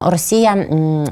Росія,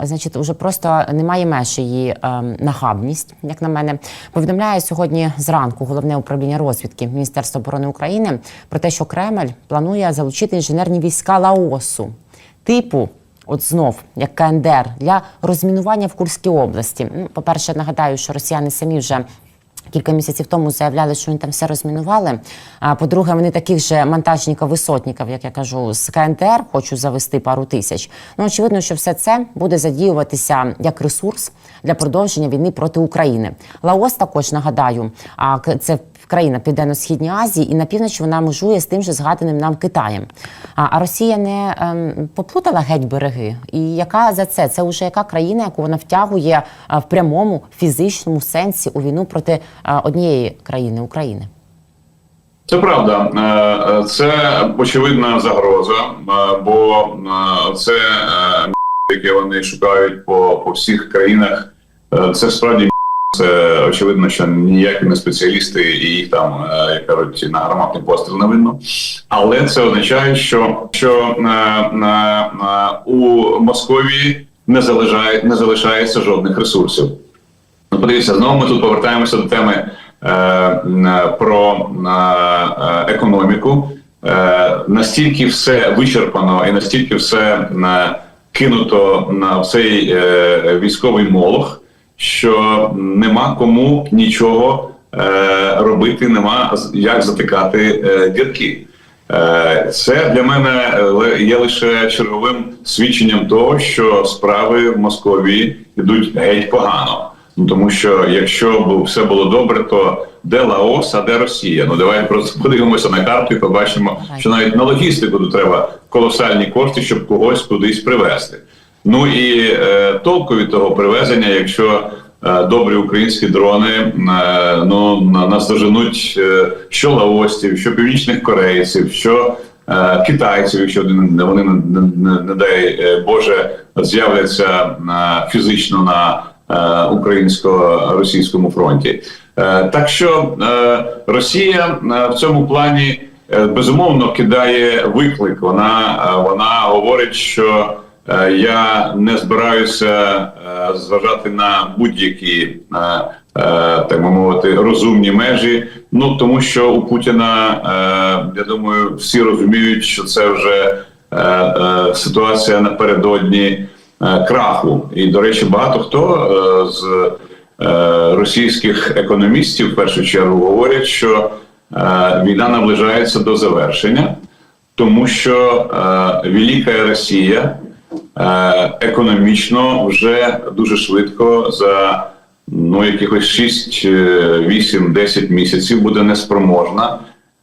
значить, уже просто немає меж її ем, нахабність, як на мене. Повідомляє сьогодні зранку головне управління розвідки Міністерства оборони України про те, що Кремль планує залучити інженерні війська Лаосу, типу, от знов як КНДР, для розмінування в Курській області. Ну, По-перше, нагадаю, що росіяни самі вже. Кілька місяців тому заявляли, що вони там все розмінували. А по-друге, вони таких же монтажників висотників, як я кажу, з КНДР хочу завести пару тисяч. Ну очевидно, що все це буде задіюватися як ресурс для продовження війни проти України. Лаос також нагадаю, а це країна Південно-Східній Азії, і на півночі вона межує з тим же згаданим нам Китаєм. А, а Росія не ем, поплутала геть береги. І яка за це? Це вже яка країна, яку вона втягує а, в прямому фізичному сенсі у війну проти а, однієї країни України? Це правда, Е, е, це очевидна загроза, е, бо це яке вони шукають по, по всіх країнах. Це справді це очевидно, що ніякі не спеціалісти і їх там е, як кажуть на гарматний постріл не видно. Але це означає, що, що е, е, е, у Московії не залишає не залишається жодних ресурсів. Ну, подивіться, знову ми тут повертаємося до теми е, про е, економіку. Е, настільки все вичерпано і настільки все е, кинуто на цей е, військовий молох, що нема кому нічого е, робити, нема як затикати е, дірки. Е, Це для мене е, є лише черговим свідченням того, що справи в Московії йдуть геть погано. Ну тому що якщо б все було добре, то де Лаос, а де Росія? Ну давайте просто подивимося на карту і побачимо, що навіть на логістику треба колосальні кошти, щоб когось кудись привезти. Ну і е, толку від того привезення, якщо е, добрі українські дрони е, ну на- наздоженуть е, що лаостів, що північних корейців, що е, китайців, якщо вони не, не, не, дай е, Боже з'являться е, фізично на е, українсько-російському фронті. Е, так що е, Росія е, в цьому плані е, безумовно кидає виклик. Вона, е, вона говорить, що я не збираюся е, зважати на будь-які. е, е, Так би мовити, розумні межі. Ну тому що у Путіна е, я думаю, всі розуміють, що це вже е, е, ситуація напередодні е, краху. І до речі, багато хто е, з е, російських економістів в першу чергу говорять, що е, війна наближається до завершення, тому що е, Велика Росія е, економічно вже дуже швидко за ну якихось 6, 8, 10 місяців буде неспроможна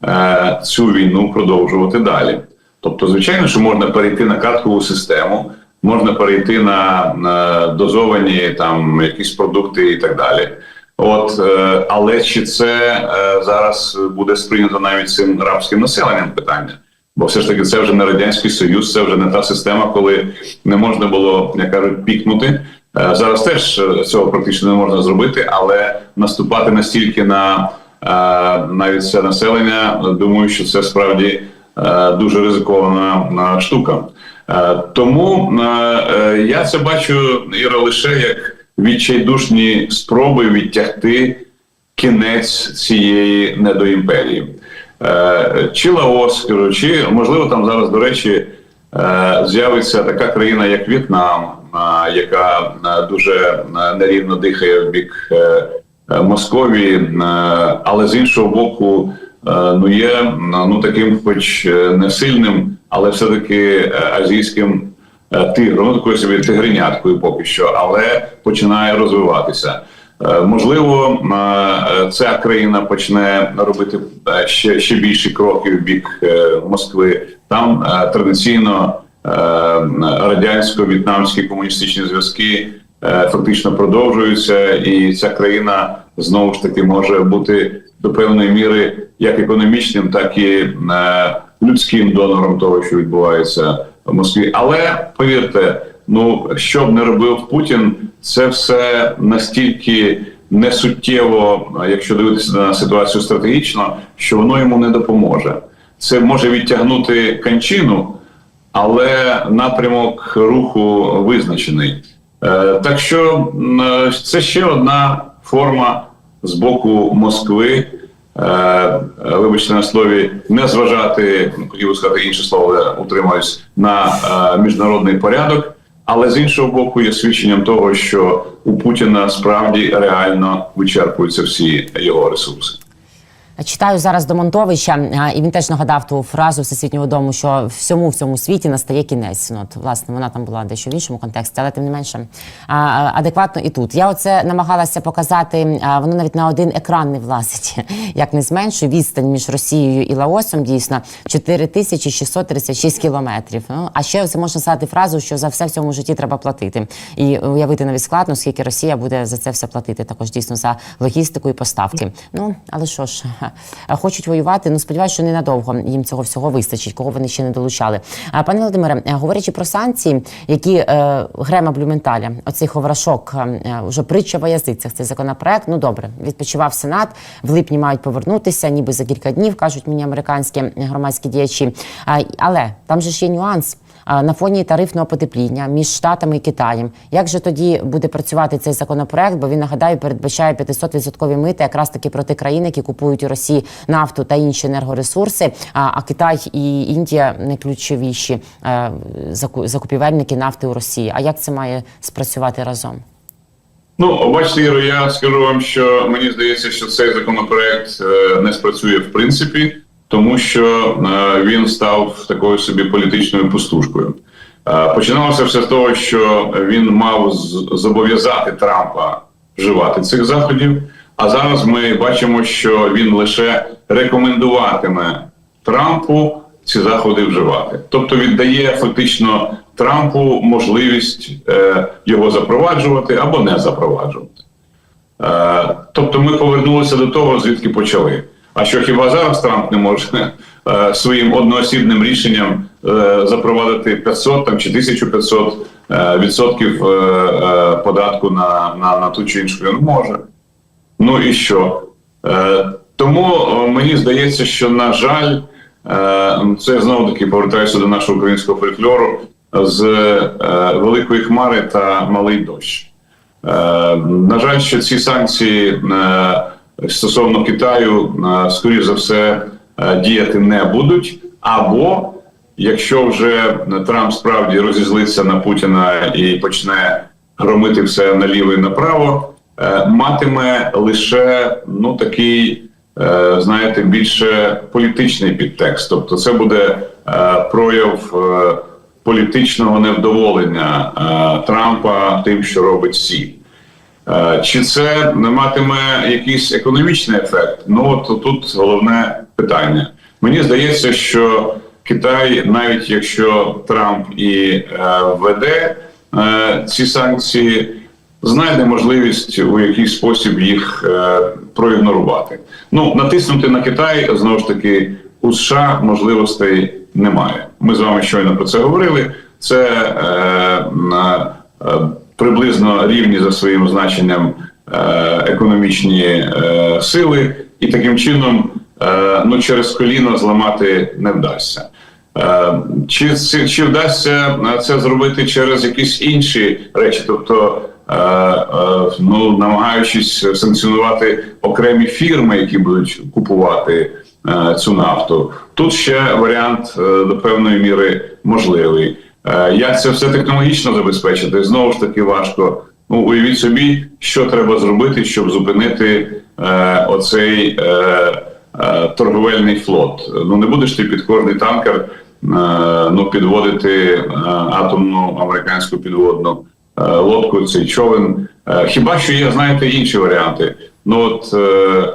е, цю війну продовжувати далі. Тобто, звичайно, що можна перейти на карткову систему, можна перейти на, на дозовані там якісь продукти і так далі. От, е, але чи це е, зараз буде сприйнято навіть цим рабським населенням питання? Бо все ж таки це вже не радянський союз, це вже не та система, коли не можна було, як кажуть, пікнути. Е, Зараз теж е, цього практично не можна зробити, але наступати настільки на е, навіть це населення, думаю, що це справді дуже ризикована штука. Тому я це бачу Іра, лише як відчайдушні спроби відтягти кінець цієї недоімперії. Е, Чи Лаос, скажу, чи можливо там зараз, до речі, е, з'явиться така країна, як В'єтнам, е, яка дуже нерівно дихає в бік Московії, але з іншого боку, ну є ну таким, хоч не сильним, але все-таки азійським тигром, ну такою собі тигриняткою поки що, але починає розвиватися. Е, Можливо, е, ця країна почне робити е, ще, ще більші кроки в бік Москви. Там традиційно радянсько-в'єтнамські комуністичні зв'язки фактично продовжуються, і ця країна знову ж таки може бути до певної міри як економічним, так і людським донором того, що відбувається в Москві. Але повірте, ну що б не робив Путін, це все настільки несуттєво, якщо дивитися на ситуацію стратегічно, що воно йому не допоможе. Це може відтягнути кончину, але напрямок руху визначений. Е, Так що це ще одна форма з боку Москви. е, Вибачте на слові, не зважати, ну, хотів сказати інше слово, утримаюсь на е, міжнародний порядок. Але з іншого боку, є свідченням того, що у Путіна справді реально вичерпуються всі його ресурси. Читаю зараз до Монтовича, і він теж нагадав ту фразу Всесвітнього дому, що всьому в цьому світі настає кінець. Ну, от, власне, вона там була дещо в іншому контексті, але тим не менше адекватно і тут. Я оце намагалася показати, воно навіть на один екран не влазить, як не зменшує відстань між Росією і Лаосом, дійсно 4636 кілометрів. Ну, а ще це можна сказати фразу, що за все в цьому житті треба платити. І уявити навіть складно, скільки Росія буде за це все платити, також дійсно за логістику і поставки. Ну, але що ж, хочуть воювати. Ну сподіваюся, що ненадовго їм цього всього вистачить, кого вони ще не долучали. А пане Володимире, е, говорячи про санкції, які е, Грема Блюменталя, оцей ховрашок, е, вже притча в язицях. Цей законопроект. Ну добре, відпочивав Сенат. В липні мають повернутися, ніби за кілька днів кажуть мені американські громадські діячі. А, але там же ж є нюанс. На фоні тарифного потепління між штатами і Китаєм. Як же тоді буде працювати цей законопроект? Бо він нагадаю передбачає 500% мити якраз таки проти країн, які купують у Росії нафту та інші енергоресурси. А, Китай і Індія найключовіші е, закупівельники нафти у Росії. А як це має спрацювати разом? Ну, бачите, Іро, я скажу вам, що мені здається, що цей законопроект е, не спрацює в принципі, тому що е, він став такою собі політичною пустушкою. Е, Починалося все з того, що він мав зобов'язати Трампа вживати цих заходів. А зараз ми бачимо, що він лише рекомендуватиме Трампу ці заходи вживати. Тобто віддає фактично Трампу можливість е, його запроваджувати або не запроваджувати. Тобто ми повернулися до того, звідки почали. А що хіба зараз Трамп не може е, своїм одноосібним рішенням е, запровадити 500 там, чи 1500 е, відсотків податку на, на, на ту чи іншу країну? Може. Ну і що? Тому мені здається, що на жаль, це знову таки повертаюся до нашого українського фольклору з великої хмари та малий дощ. На жаль, що ці санкції стосовно Китаю, е, скоріш за все, е, діяти не будуть. Або якщо вже Трамп справді розізлиться на Путіна і почне громити все наліво і направо, е, матиме лише ну такий, знаєте, більше політичний підтекст. Тобто, це буде прояв політичного невдоволення Трампа тим, що робить Сі. Е, Чи це не матиме якийсь економічний ефект? Ну от тут головне питання. Мені здається, що Китай, навіть якщо Трамп і е, введе е, ці санкції, знайде можливість у якийсь спосіб їх проігнорувати. Ну натиснути на Китай знову ж таки у США можливостей немає. Ми з вами щойно про це говорили. Це е, приблизно рівні за своїм значенням е, економічні е, сили, і таким чином е, ну, через коліно зламати не вдасться. Чи, чи вдасться це зробити через якісь інші речі, тобто ну, намагаючись санкціонувати окремі фірми, які будуть купувати цю нафту? Тут ще варіант до певної міри можливий. Е, Як це все технологічно забезпечити? Знову ж таки важко. Ну, уявіть собі, що треба зробити, щоб зупинити е, оцей е, е, торговельний флот. Ну не будеш ти під кожний танкер е, ну, підводити е, атомну американську підводну е, лодку, цей човен. Е, хіба що є, знаєте, інші варіанти? Ну от е,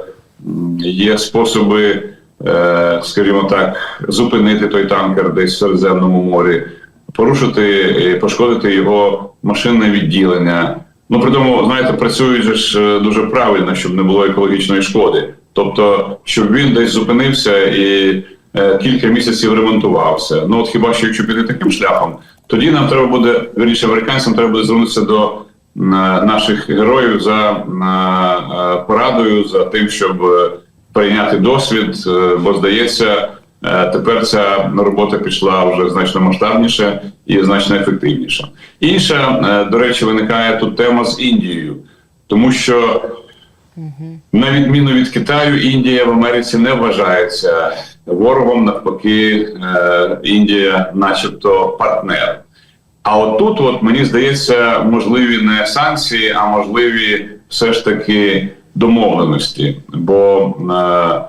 є способи, е, скажімо так, зупинити той танкер десь в Середземному морі, порушити, і пошкодити його машинне відділення. Ну при тому, знаєте, працюють ж е, дуже правильно, щоб не було екологічної шкоди. Тобто, щоб він десь зупинився і е, кілька місяців ремонтувався. Ну от хіба що якщо піти таким шляхом, тоді нам треба буде вірніше американцям треба буде звернутися до е, наших героїв за е, е, порадою, за тим, щоб е, прийняти досвід, е, бо здається, Е, Тепер ця робота пішла вже значно масштабніше і значно ефективніше. Інша, е, до речі, виникає тут тема з Індією, тому що на відміну від Китаю, Індія в Америці не вважається ворогом. Навпаки, е, Індія, начебто, партнер. А от тут, от мені здається, можливі не санкції, а можливі все ж таки домовленості. Бо е, е,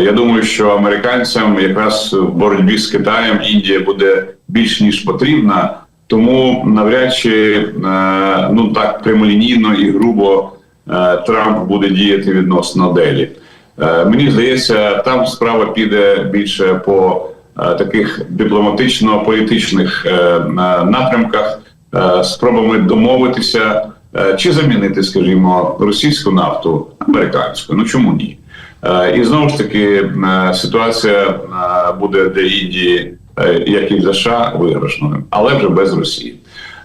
я думаю, що американцям якраз в боротьбі з Китаєм Індія буде більш ніж потрібна, тому навряд чи е, ну так прямолінійно і грубо е, Трамп буде діяти відносно Делі. Е, Мені здається, там справа піде більше по е, таких дипломатично-політичних е, напрямках, е, спробами домовитися е, чи замінити, скажімо, російську нафту американською. Ну чому ні? Е, І знову ж таки е, ситуація е, буде для Індії, як і для США, виграшною, але вже без Росії.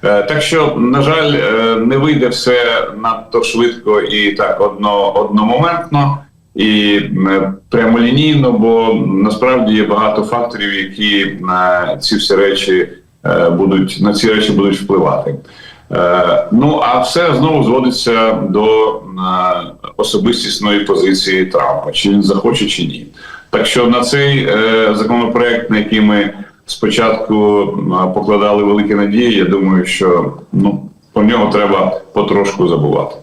Так що, на жаль, не вийде все надто швидко і так одно, одномоментно і прямолінійно, бо насправді є багато факторів, які на ці всі речі будуть на ці речі будуть впливати. Е, Ну а все знову зводиться до е, особистісної позиції Трампа, чи він захоче, чи ні. Так що на цей е, законопроект, на який ми спочатку покладали великі надії, я думаю, що ну про нього треба потрошку забувати.